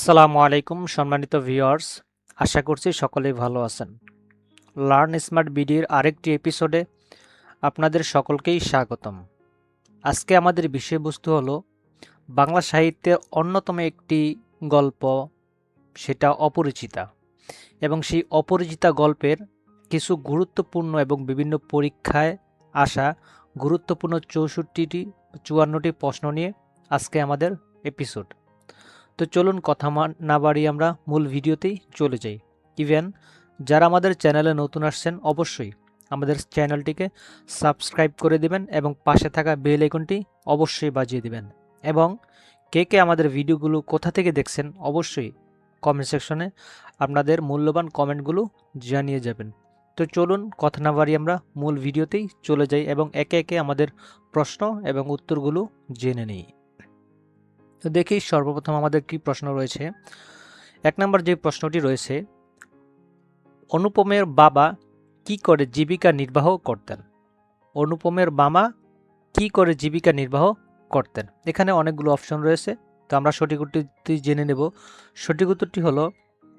আসসালামু আলাইকুম, সম্মানিত ভিউয়ার্স। আশা করছি সকলেই ভালো আছেন। লার্ন স্মার্ট বিডির আরেকটি এপিসোডে আপনাদের সকলকেই স্বাগতম। আজকে আমাদের বিষয়বস্তু হলো, বাংলা সাহিত্যের অন্যতম একটি গল্প, সেটা অপরিচিতা। এবং সেই অপরিচিতা গল্পের কিছু গুরুত্বপূর্ণ এবং বিভিন্ন পরীক্ষায় আসা গুরুত্বপূর্ণ চৌষট্টিটি, চুয়ান্নটি প্রশ্ন নিয়ে আজকে আমাদের এপিসোড। তো চলুন কথা না বাড়িয়ে আমরা মূল ভিডিওতেই চলে যাই। ইভেন, যারা আমাদের চ্যানেলে নতুন আসছেন, অবশ্যই আমাদের চ্যানেলটিকে সাবস্ক্রাইব করে দিবেন এবং পাশে থাকা বেল আইকনটি অবশ্যই বাজিয়ে দিবেন। এবং কে কে আমাদের ভিডিওগুলো কোথা থেকে দেখছেন, অবশ্যই কমেন্ট সেকশনে আপনাদের মূল্যবান কমেন্টগুলো জানিয়ে যাবেন। তো চলুন কথা না বাড়ি আমরা মূল ভিডিওতেই চলে যাই এবং একে একে আমাদের প্রশ্ন এবং উত্তরগুলো জেনে নিই। তো দেখি সর্বপ্রথম আমাদের কি প্রশ্ন রয়েছে। এক নম্বর যে প্রশ্নটি রয়েছে, অনুপমের বাবা কি করে জীবিকা নির্বাহ করতেন? অনুপমের মামা কি করে জীবিকা নির্বাহ করতেন? এখানে অনেকগুলো অপশন রয়েছে, তো আমরা সঠিক উত্তরটি জেনে নেব। সঠিক উত্তরটি হলো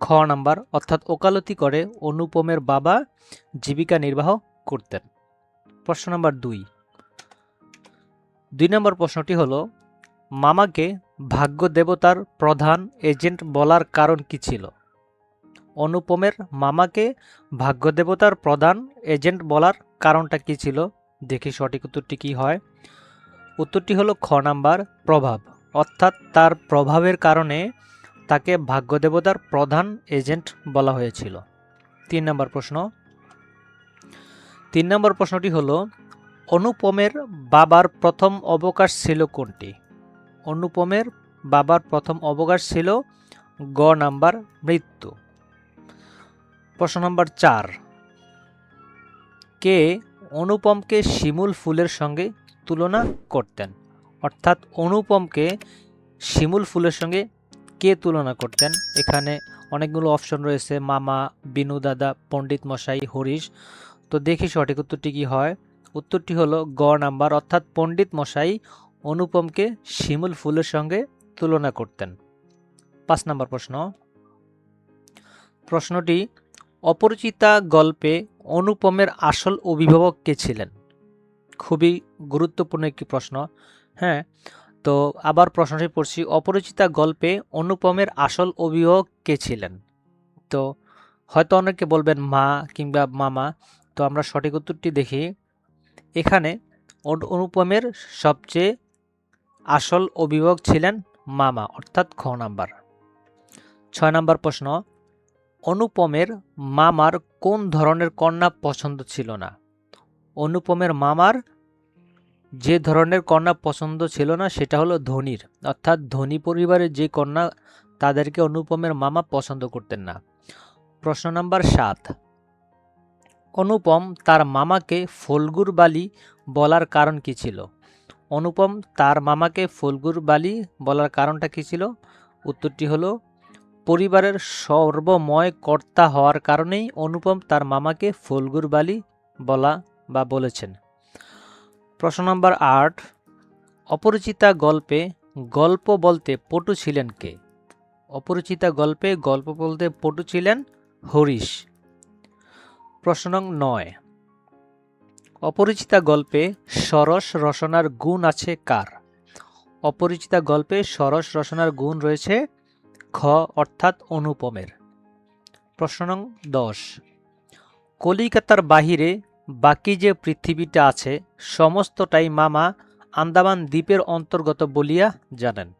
খ নাম্বার, অর্থাৎ ওকালতি করে অনুপমের বাবা জীবিকা নির্বাহ করতেন। প্রশ্ন নাম্বার দুই। দুই নম্বর প্রশ্নটি হলো, মামাকে ভাগ্য দেবতার প্রধান এজেন্ট বলার কারণ কি ছিল? অনুপমের মামাকে ভাগ্য দেবতার প্রধান এজেন্ট বলার কারণটা কি ছিল? দেখি সঠিক উত্তরটি কি হয়। উত্তরটি হলো খ নাম্বার, প্রভাব। অর্থাৎ তার প্রভাবের কারণে তাকে ভাগ্য দেবতার প্রধান এজেন্ট বলা হয়েছিল। তিন নম্বর প্রশ্ন। তিন নম্বর প্রশ্নটি হলো, অনুপমের বাবার প্রথম অবকাশ ছিল কোনটি? অনুপমের বাবার প্রথম অবকাশ ছিল গ নাম্বার মৃত্যু। প্রশ্ন নম্বর চার। কে অনুপমকে শিমুল ফুলের সঙ্গে তুলনা করতেন? অর্থাৎ অনুপমকে শিমুল ফুলের সঙ্গে কে তুলনা করতেন? এখানে অনেকগুলো অপশন রয়েছে, মামা, বিনু দাদা, পণ্ডিত মশাই, হরিশ। তো দেখি সঠিক উত্তরটি কী হয়? উত্তরটি হলো গ নাম্বার, অর্থাৎ পণ্ডিত মশাই অনুপমকে শিমুল ফুলের সঙ্গে তুলনা করতেন। পাঁচ নম্বর প্রশ্ন। প্রশ্নটি, অপরিচিতা গল্পে অনুপমের আসল অভিভাবক কে ছিলেন? খুবই গুরুত্বপূর্ণ একটি প্রশ্ন। হ্যাঁ তো আবার প্রশ্নটি পড়ছি, অপরিচিতা গল্পে অনুপমের আসল অভিভাবক কে ছিলেন? তো হয়তো অনেকে বলবেন মা কিংবা মামা, তো আমরা সঠিক উত্তরটি দেখি। এখানে অনু- অনুপমের সবচেয়ে আসল অভিভাবক ছিলেন মামা, অর্থাৎ খ নাম্বার। ছয় নাম্বার প্রশ্ন, অনুপমের মামার কোন ধরনের কন্যা পছন্দ ছিল না? অনুপমের মামার যে ধরনের কন্যা পছন্দ ছিল না, সেটা হলো ধনীর, অর্থাৎ ধনী পরিবারের যে কন্যা, তাদেরকে অনুপমের মামা পছন্দ করতেন না। প্রশ্ন নাম্বার সাত, অনুপম তার মামাকে ফলগুর বালি বলার কারণ কি ছিল? অনুপম তার মামাকে ফুলগুর বালি বলার কারণটা কী ছিল? উত্তরটি হলো, পরিবারের সর্বময় কর্তা হওয়ার কারণেই অনুপম তার মামাকে ফুলগুর বালি বলা বা বলেছেন। প্রশ্ন নম্বর আট, অপরিচিতা গল্পে গল্প বলতে পটু ছিলেন কে? অপরিচিতা গল্পে গল্প বলতে পটু ছিলেন হরিশ। প্রশ্ন নয় অপরিচিতা গল্পে সরস রসনার গুণ আছে কার? অপরিচিতা গল্পে সরস রসনার গুণ রয়েছে খ অর্থাৎ অনুপমের। প্রশ্ন নং দশ। কলিকাতার বাহিরে বাকি যে পৃথিবীটা আছে, সমস্তটাই মামা আন্দামান দ্বীপের অন্তর্গত বলিয়া জানেন।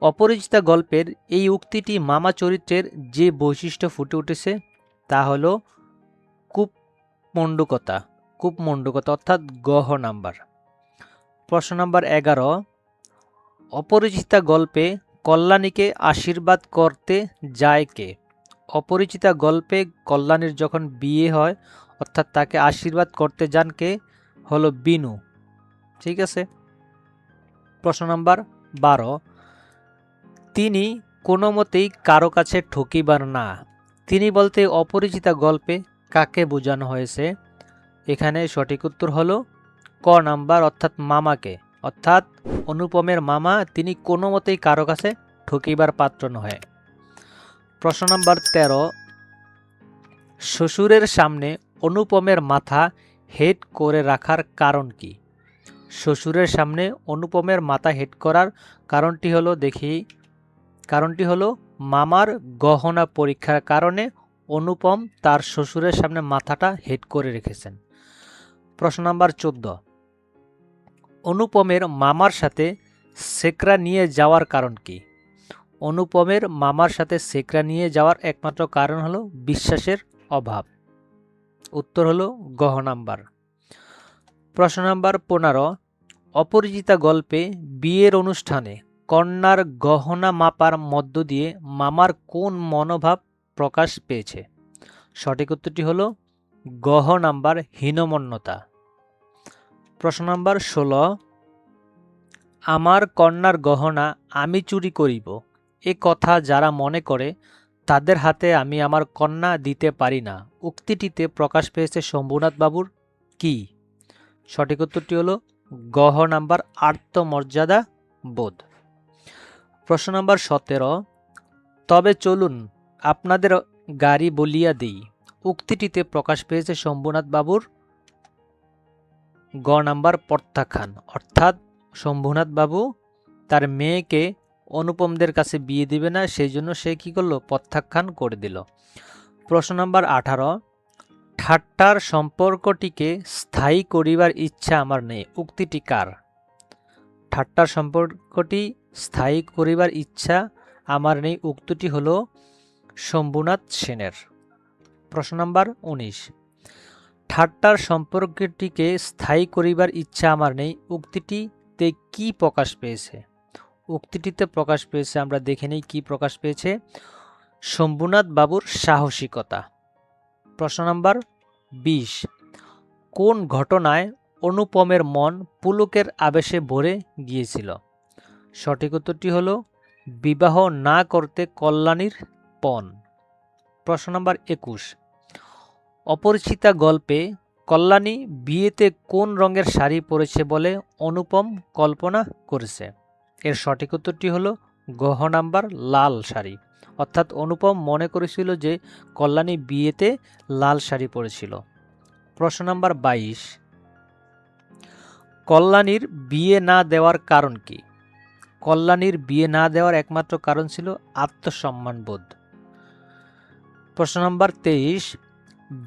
অপরিচিতা গল্পের এই উক্তিটি মামা চরিত্রের যে বৈশিষ্ট্য ফুটে উঠেছে, তা হল কূপমণ্ডুকতা। কূপমণ্ডুকতা অর্থাৎ গহ নাম্বার। প্রশ্ন নাম্বার এগারো, অপরিচিতা গল্পে কল্যাণীকে আশীর্বাদ করতে যায় কে? অপরিচিতা গল্পে কল্যাণীর যখন বিয়ে হয়, অর্থাৎ তাকে আশীর্বাদ করতে যান কে? হলো বিনু। ঠিক আছে? প্রশ্ন নাম্বার বারো, তিনি কোনো মতেই কারও কাছে ঠকিবার না। তিনি বলতে অপরিচিতা গল্পে কাকে বোঝানো হয়েছে? এখানে সঠিক উত্তর হলো ক নাম্বার, অর্থাৎ মামাকে। অর্থাৎ অনুপমের মামা, তিনি কোনো মতেই কারও কাছে ঠকিবার পাত্র নহে। প্রশ্ন নম্বর তেরো, শ্বশুরের সামনে অনুপমের মাথা হেড করে রাখার কারণ কি? শ্বশুরের সামনে অনুপমের মাথা হেড করার কারণটি হলো, দেখি, কারণটি হলো মামার গহনা পরীক্ষার কারণে অনুপম তার শ্বশুরের সামনে মাথাটা হেড করে রেখেছেন। প্রশ্ন নাম্বার চোদ্দ। অনুপমের মামার সাথে সেকরা নিয়ে যাওয়ার কারণ কি? অনুপমের মামার সাথে সেকরা নিয়ে যাওয়ার একমাত্র কারণ হলো বিশ্বাসের অভাব। উত্তর হলো গহ নাম্বার। প্রশ্ন নাম্বার পনেরো। অপরিচিতা গল্পে বিয়ের অনুষ্ঠানে কন্যার গহনা মাপার মধ্য দিয়ে মামার কোন মনোভাব প্রকাশ পেয়েছে? সঠিক উত্তরটি হলো গহ নাম্বার হীনমন্যতা। প্রশ্ন নাম্বার ষোলো। আমার কন্যার গহনা আমি চুরি করিব, এ কথা যারা মনে করে, তাদের হাতে আমি আমার কন্যা দিতে পারি না। উক্তিটিতে প্রকাশ পেয়েছে শম্ভুনাথ বাবুর কি? সঠিক উত্তরটি হলো গহ নাম্বার আত্মমর্যাদা বোধ। প্রশ্ন নাম্বার সতেরো। তবে চলুন আপনাদের গাড়ি বলিয়া দিই। উক্তিটিতে প্রকাশ পেয়েছে শম্ভুনাথ বাবুর গ নাম্বার প্রত্যাখ্যান অর্থাৎ শম্ভুনাথ বাবু তার মেয়েকে অনুপমদের কাছে বিয়ে দিবে না, সেই জন্য সে কী করল? প্রত্যাখ্যান করে দিল। প্রশ্ন নাম্বার আঠারো। ঠাট্টার সম্পর্কটিকে স্থায়ী করিবার ইচ্ছা আমার নেই। উক্তিটি কার? ঠাট্টার সম্পর্কটি স্থায়ী করিবার ইচ্ছা আমার নেই। উক্তিটি হল শম্ভুনাথ সেনের। প্রশ্ন নাম্বার উনিশ। ঠাট্টার সম্পর্কটিকে স্থায়ী করিবার ইচ্ছা আমার নেই। উক্তিটিতে কি প্রকাশ পেয়েছে? উক্তিটিতে প্রকাশ পেয়েছে, আমরা দেখে নেই কী প্রকাশ পেয়েছে। শম্ভুনাথ বাবুর সাহসিকতা। প্রশ্ন নাম্বার বিশ। কোন ঘটনায় অনুপমের মন পুলকের আবেশে ভরে গিয়েছিল? সঠিক উত্তরটি হল, বিবাহ না করতে কল্যাণীর পণ। প্রশ্ন নাম্বার একুশ। অপরিচিতা গল্পে কল্যাণী বিয়েতে কোন রঙের শাড়ি পরেছে বলে অনুপম কল্পনা করেছে। এর সঠিক উত্তরটি হলো গহ নাম্বার লাল শাড়ি। অর্থাৎ অনুপম মনে করেছিল যে কল্যাণী বিয়েতে লাল শাড়ি পরেছিল। প্রশ্ন নাম্বার বাইশ। কল্যাণীর বিয়ে না দেওয়ার কারণ কি? কল্যাণীর বিয়ে না দেওয়ার একমাত্র কারণ ছিল আত্মসম্মানবোধ। প্রশ্ন নম্বর তেইশ।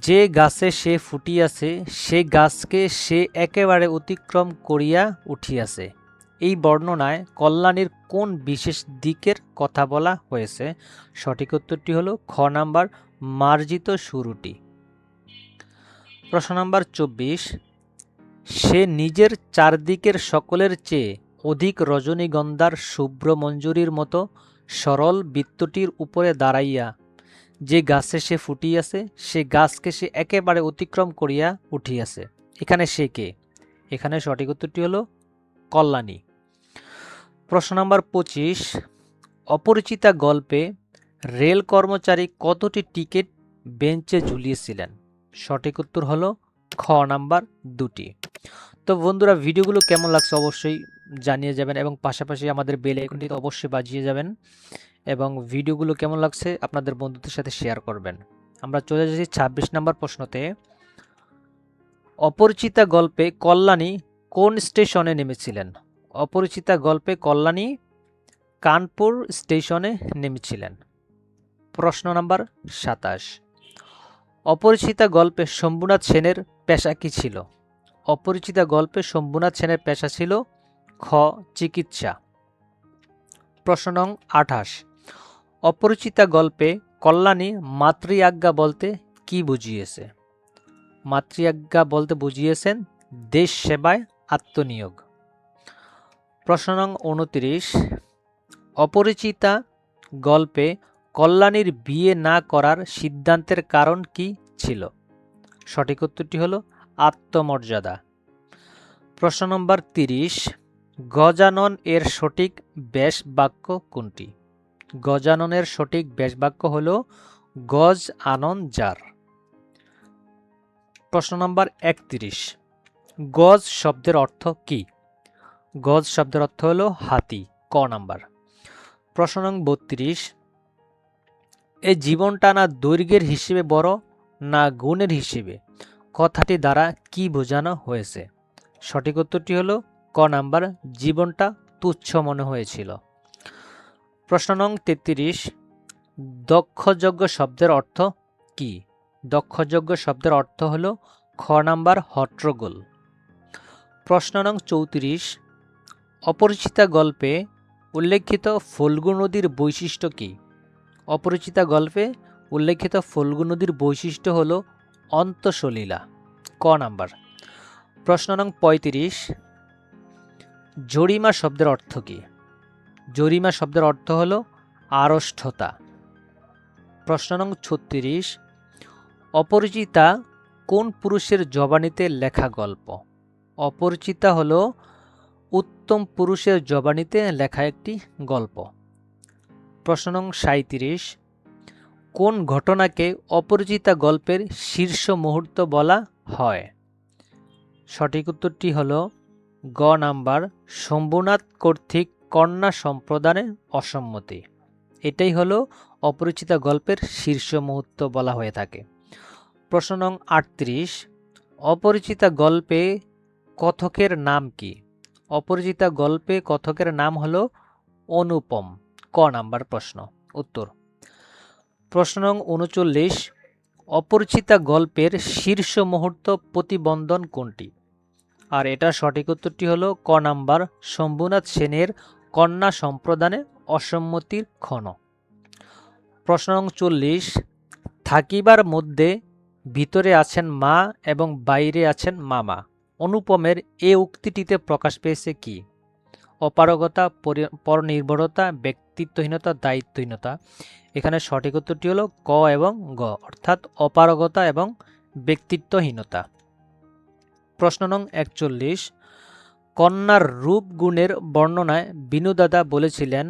যে গাছে সে ফুটিয়াছে সে গাছকে সে একেবারে অতিক্রম করিয়া উঠিয়াছে। এই বর্ণনায় কল্যাণীর কোন বিশেষ দিকের কথা বলা হয়েছে? সঠিক উত্তরটি হল খ নাম্বার মার্জিত শুরুটি প্রশ্ন নাম্বার চব্বিশ, সে নিজের চারদিকের সকলের চেয়ে অধিক রজনীগন্ধার শুভ্র মঞ্জুরির মতো সরল বৃত্তটির উপরে দাঁড়াইয়া যে গাছে সে ফুটিয়াছে, সে গাছকে সে একেবারে অতিক্রম করিয়া উঠিয়াছে। এখানে সে কে? এখানে সঠিক উত্তরটি হলো কল্যাণী। প্রশ্ন নম্বর পঁচিশ, অপরিচিতা গল্পে রেল কর্মচারী কতটি টিকিট বেঞ্চে ঝুলিয়েছিলেন? সঠিক উত্তর হলো খ নাম্বার দুটি। তো বন্ধুরা, ভিডিওগুলো কেমন লাগছে অবশ্যই জানিয়ে যাবেন এবং পাশাপাশি আমাদের বেল অবশ্যই বাজিয়ে যাবেন। এবং ভিডিওগুলো কেমন লাগছে আপনাদের বন্ধুদের সাথে শেয়ার করবেন। আমরা চলে যাচ্ছি ছাব্বিশ নম্বর প্রশ্নতে। অপরিচিতা গল্পে কল্যাণী কোন স্টেশনে নেমেছিলেন? অপরিচিতা গল্পে কল্যাণী কানপুর স্টেশনে নেমেছিলেন। প্রশ্ন নাম্বার সাতাশ। অপরিচিতা গল্পে শম্ভুনাথ সেনের পেশা কী ছিল? অপরিচিতা গল্পে শম্ভুনাথ সেনের পেশা ছিল খ, চিকিৎসা। প্রশ্ন নং আঠাশ। অপরিচিতা গল্পে কল্যাণী মাতৃআজ্ঞা বলতে কি বুঝিয়েছে? মাতৃআজ্ঞা বলতে বুঝিয়েছেন দেশ সেবায় আত্মনিয়োগ। প্রশ্ন নং উনত্রিশ। অপরিচিতা গল্পে কল্যাণীর বিয়ে না করার সিদ্ধান্তের কারণ কি ছিল? সঠিক উত্তরটি হল আত্মমর্যাদা। প্রশ্ন নম্বর তিরিশ। গজানন এর সঠিক ব্যাস বাক্য কোনটি? গজাননের সঠিক ব্যাস বাক্য হল গজ আনন যার। প্রশ্ন নম্বর একত্রিশ। গজ শব্দের অর্থ কি? গজ শব্দের অর্থ হলো হাতি, ক নাম্বার। প্রশ্ন নং বত্রিশ। এই জীবনটা না দৈর্ঘ্যের হিসেবে বড়, না গুণের হিসেবে? কথাটি দ্বারা কি বোঝানো হয়েছে? সঠিক উত্তরটি হলো ক নাম্বার, জীবনটা তুচ্ছ মনে হয়েছিল। প্রশ্ন নং তেত্রিশ দক্ষযোগ্য শব্দের অর্থ কি? দক্ষযোগ্য শব্দের অর্থ হলো খ নাম্বার হট্টগোল। প্রশ্ন নং চৌত্রিশ, অপরিচিতা গল্পে উল্লেখিত ফল্গু নদীর বৈশিষ্ট্য কী? অপরিচিতা গল্পে উল্লেখিত ফল্গু নদীর বৈশিষ্ট্য হল অন্তঃসলীলা। ক নাম্বার। প্রশ্ন নং পঁয়ত্রিশ, জরিমা শব্দের অর্থ কী? জরিমা শব্দের অর্থ হল আড়ষ্ঠতা। প্রশ্ন নং ছত্রিশ, অপরিচিতা কোন পুরুষের জবানিতে লেখা গল্প? অপরিচিতা হল উত্তম পুরুষের জবানিতে লেখা একটি গল্প। প্রশ্ন নং সাঁত্রিশ কোন ঘটনাকে অপরিচিতা গল্পের শীর্ষ মুহূর্ত বলা হয়? সঠিক উত্তরটি হল গ নাম্বার, শম্ভুনাথ কর্তৃক কন্যা সম্প্রদানের অসম্মতি। এটাই হলো অপরিচিতা গল্পের শীর্ষ মুহূর্ত বলা হয়ে থাকে। প্রশ্ন নং আটত্রিশ, অপরিচিতা গল্পে কথকের নাম কি? অপরিচিতা গল্পে কথকের নাম হলো অনুপম। ক নাম্বার প্রশ্ন, উত্তর। প্রশ্ন নং উনচল্লিশ, অপরিচিতা গল্পের শীর্ষ মুহূর্ত প্রতিবন্ধন কোনটি? আর এটা সঠিক উত্তরটি হলো ক নাম্বার, শম্ভুনাথ সেনের কন্যা সম্প্রদানে অসম্মতির ক্ষণ। প্রশ্ন চল্লিশ, থাকিবার মধ্যে ভিতরে আছেন মা এবং বাইরে আছেন মামা। অনুপমের এ উক্তিটিতে প্রকাশ পেয়েছে কি? অপারগতা পরনির্ভরতা, ব্যক্তিত্বহীনতা, দায়িত্বহীনতা। এখানে সঠিক উত্তরটি হলো ক এবং গ, অর্থাৎ অপারগতা এবং ব্যক্তিত্বহীনতা। প্রশ্ন নং একচল্লিশ। কন্যার রূপ গুণের বর্ণনায় বিনুদাদা বলেছিলেন,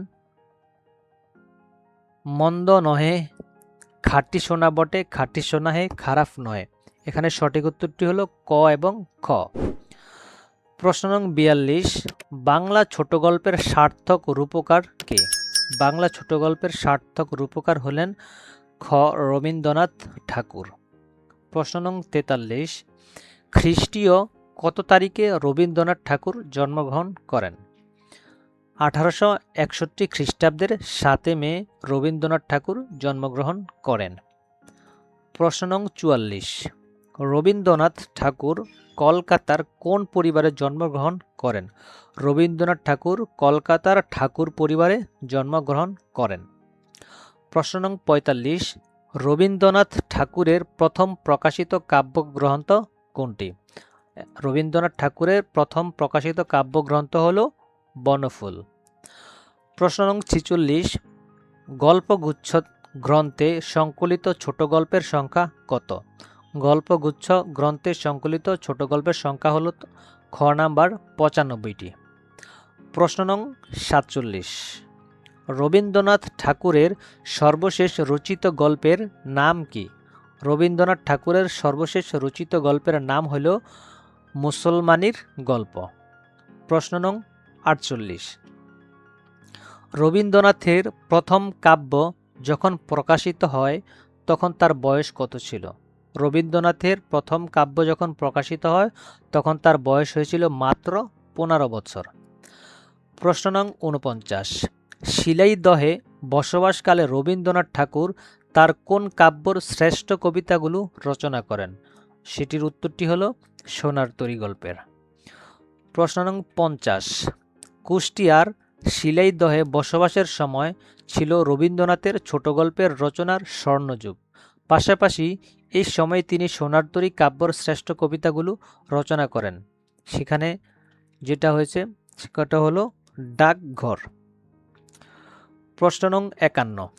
মন্দ নহে, খাঁটি সোনা বটে, খাঁটি সোনা হে, খারাপ নয় এখানে সঠিক উত্তরটি হলো ক এবং খ। প্রশ্ন নং বিয়াল্লিশ, বাংলা ছোট গল্পের সার্থক রূপকার কে? বাংলা ছোট গল্পের সার্থক রূপকার হলেন খ রবীন্দ্রনাথ ঠাকুর। প্রশ্ন নং তেতাল্লিশ খ্রিস্টীয় কত তারিখে রবীন্দ্রনাথ ঠাকুর জন্মগ্রহণ করেন? আঠারোশো একষট্টি খ্রিস্টাব্দের সাতে মে রবীন্দ্রনাথ ঠাকুর জন্মগ্রহণ করেন। প্রশ্ন নং চুয়াল্লিশ। রবীন্দ্রনাথ ঠাকুর কলকাতার কোন পরিবারে জন্মগ্রহণ করেন? রবীন্দ্রনাথ ঠাকুর কলকাতার ঠাকুর পরিবারে জন্মগ্রহণ করেন। প্রশ্ন নং পঁয়তাল্লিশ। রবীন্দ্রনাথ ঠাকুরের প্রথম প্রকাশিত কাব্যগ্রন্থ কোনটি? রবীন্দ্রনাথ ঠাকুরের প্রথম প্রকাশিত কাব্যগ্রন্থ হল বনফুল। প্রশ্ন নং ছিচল্লিশ, গল্পগুচ্ছ গ্রন্থে সংকলিত ছোট গল্পের সংখ্যা কত? গল্পগুচ্ছ গ্রন্থে সংকলিত ছোট গল্পের সংখ্যা হল খ নাম্বার পঁচানব্বইটি। প্রশ্ন নং সাতচল্লিশ, রবীন্দ্রনাথ ঠাকুরের সর্বশেষ রচিত গল্পের নাম কি? রবীন্দ্রনাথ ঠাকুরের সর্বশেষ রচিত গল্পের নাম হল মুসলমানির গল্প। প্রশ্ন নং আটচল্লিশ। রবীন্দ্রনাথের প্রথম কাব্য যখন প্রকাশিত হয়, তখন তার বয়স কত ছিল? রবীন্দ্রনাথের প্রথম কাব্য যখন প্রকাশিত হয়, তখন তার বয়স হয়েছিল মাত্র পনেরো বছর। প্রশ্ন নং উনপঞ্চাশ শিলাইদহে বসবাসকালে রবীন্দ্রনাথ ঠাকুর তার কোন কাব্যর শ্রেষ্ঠ কবিতাগুলো রচনা করেন? সেটির উত্তরটি হল সোনার তরি গল্পের। প্রশ্ন নং পঞ্চাশ। কুষ্টিয়ার শিলাইদহে বসবাসের সময় ছিল রবীন্দ্রনাথের ছোট গল্পের রচনার স্বর্ণযুগ। পাশাপাশি এই সময় তিনি সোনার তরী কাব্যর শ্রেষ্ঠ কবিতাগুলো রচনা করেন। সেখানে যেটা হয়েছে, সেটা হলো ডাকঘর। প্রশ্ন নং একান্ন।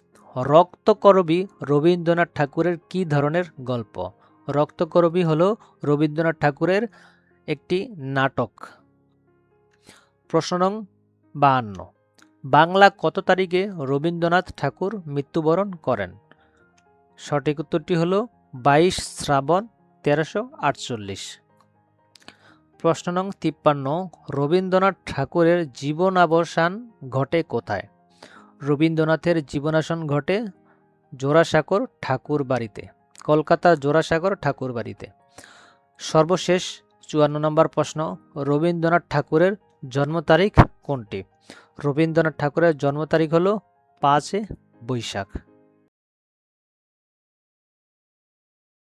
রক্তকরবী রবীন্দ্রনাথ ঠাকুরের কি ধরনের গল্প? রক্তকরবী হল রবীন্দ্রনাথ ঠাকুরের একটি নাটক। প্রশ্ন নং বাহান্ন। বাংলা কত তারিখে রবীন্দ্রনাথ ঠাকুর মৃত্যুবরণ করেন? সঠিক উত্তরটি হল বাইশ শ্রাবণ তেরোশো আটচল্লিশ। প্রশ্ন নং তিপ্পান্ন। রবীন্দ্রনাথ ঠাকুরের জীবনাবসান ঘটে কোথায়? রবীন্দ্রনাথের জীবনাসন ঘটে জোড়াসাঁকোর ঠাকুর বাড়িতে কলকাতা জোড়াসাগর ঠাকুর বাড়িতে। সর্বশেষ চুয়ান্ন নম্বর প্রশ্ন, রবীন্দ্রনাথ ঠাকুরের জন্ম তারিখ কোনটি? রবীন্দ্রনাথ ঠাকুরের জন্ম তারিখ হলো পাঁচে বৈশাখ।